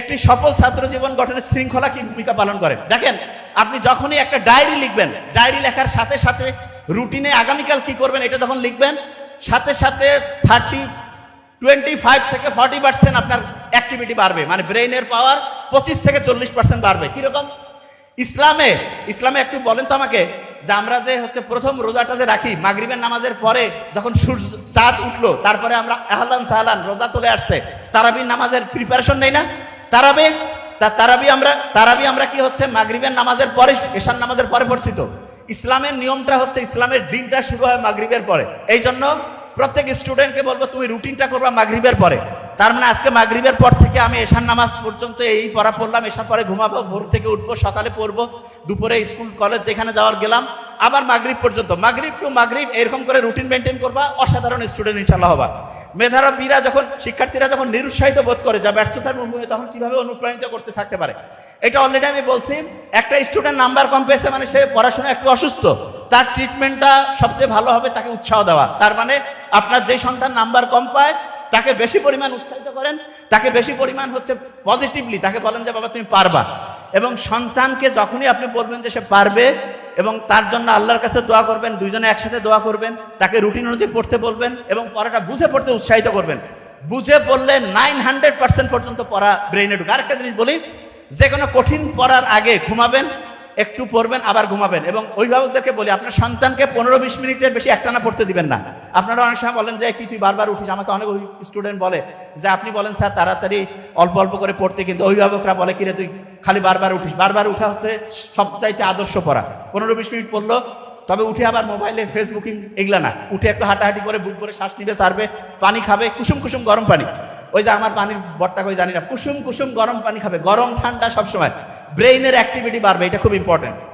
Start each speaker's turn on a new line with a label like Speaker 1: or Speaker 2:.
Speaker 1: একটি সফল ছাত্র জীবন গঠনের শৃঙ্খলা কি ভূমিকা পালন করে? দেখেন, আপনি যখনই একটা ডায়েরি লিখবেন, ডায়েরি লেখার সাথে সাথে রুটিনে আগামীকাল কি করবেন এটা যখন লিখবেন, সাথে সাথে থার্টি টোয়েন্টি ফাইভ থেকে ফর্টি পার্সেন্ট আপনার অ্যাক্টিভিটি বাড়বে মানে ব্রেইনের পাওয়ার পঁচিশ থেকে চল্লিশ পার্সেন্ট বাড়বে। কীরকম? ইসলামে ইসলামে একটু বলেন তো আমাকে, যে আমরা যে হচ্ছে প্রথম রোজাটা যে রাখি, মাগরিবের নামাজের পরে যখন সূর্য, চাঁদ উঠল, তারপরে আমরা আহলান সাহলান রোজা চলে আসছে, তারাবির নামাজের প্রিপারেশন নেই না? তারাবি, তা তারাবি আমরা তারাবি আমরা কি হচ্ছে? মাগরিবের নামাজের পরে, এশার নামাজের পরে পড়ছি তো ইসলামের নিয়মটা হচ্ছে ইসলামের দিনটা শুরু হয় মাগরিবের পরে। এই জন্য প্রত্যেক স্টুডেন্টকে বলব, তুমি রুটিনটা করবা মাগরিবের পরে। তার মানে আজকে মাগরিবের পর থেকে আমি এশার নামাজ পর্যন্ত এই পড়া পড়লাম। এশার পরে ঘুমাবো, ভোর থেকে উঠবো, সকালে পড়ব, দুপুরে স্কুল, কলেজ যেখানে যাওয়ার গেলাম। আবার মাগরিব পর্যন্ত। মাগরিব টু মাগরিব এরকম করে রুটিন মেনটেন করবা, অসাধারণ স্টুডেন্ট ইনশাল্লাহ হবা। মেধাবীরা যখন, শিক্ষার্থীরা যখন নিরুৎসাহিত বোধ করে, যা ব্যর্থতার মুখে তখন কীভাবে অনুপ্রাণিত করতে থাকতে পারে? এটা অলরেডি আমি বলছি, একটা স্টুডেন্ট নাম্বার কম পেয়েছে মানে সে পড়াশোনা একটু অসুস্থ, তার ট্রিটমেন্টটা সবচেয়ে ভালো হবে তাকে উৎসাহ দেওয়া। তার মানে আপনার যে সন্তান নাম্বার কম পায়, তাকে বেশি পরিমাণ উৎসাহিত করেন, তাকে বেশি পরিমাণ হচ্ছে পজিটিভলি তাকে বলেন যে, বাবা, তুমি পারবা। এবং সন্তানকে যখনই আপনি বলবেন যে সে পারবে এবং তার জন্য আল্লাহর কাছে দোয়া করবেন, দুইজনে একসাথে দোয়া করবেন, তাকে রুটিন অনুযায়ী পড়তে বলবেন এবং পড়াটা বুঝে পড়তে উৎসাহিত করবেন। বুঝে পড়লে নাইন হান্ড্রেড পার্সেন্ট পর্যন্ত পড়া ব্রেইনে ঢুকে। আরেকটা জিনিস বলি, যে কোনো কঠিন পড়ার আগে ঘুমাবেন, একটু পড়বেন, আবার ঘুমাবেন এবং অভিভাবকদেরকে বলি, আপনার সন্তানকে পনেরো বিশ মিনিটের বেশি একটানা পড়তে দিবেন না। আপনারা অনেক সময় বলেন যে, কি তুই বারবার উঠিস? আমাকে অনেক স্টুডেন্ট বলে যে, আপনি বলেন, স্যার, তাড়াতাড়ি অল্প অল্প করে পড়তে। কিন্তু অভিভাবকরা বলে কিরে তুই খালি বারবার উঠিস? বারবার উঠা হচ্ছে সবচাইতে আদর্শ পড়া। পনেরো, বিশ মিনিট পড়ল, তবে উঠে আবার মোবাইলে ফেসবুকিং এগুলা না। উঠে একটু হাঁটাহাঁটি করে বুক করে শ্বাস নিবে, সারবে, পানি খাবে, কুসুম কুসুম গরম পানি। ওই যে আমার পানির বটটা কই জানি না। কুসুম কুসুম গরম পানি খাবে। গরম, ঠান্ডা সবসময়। ব্রেইনের অ্যাক্টিভিটি বাড়বে, এটা খুব ইম্পর্টেন্ট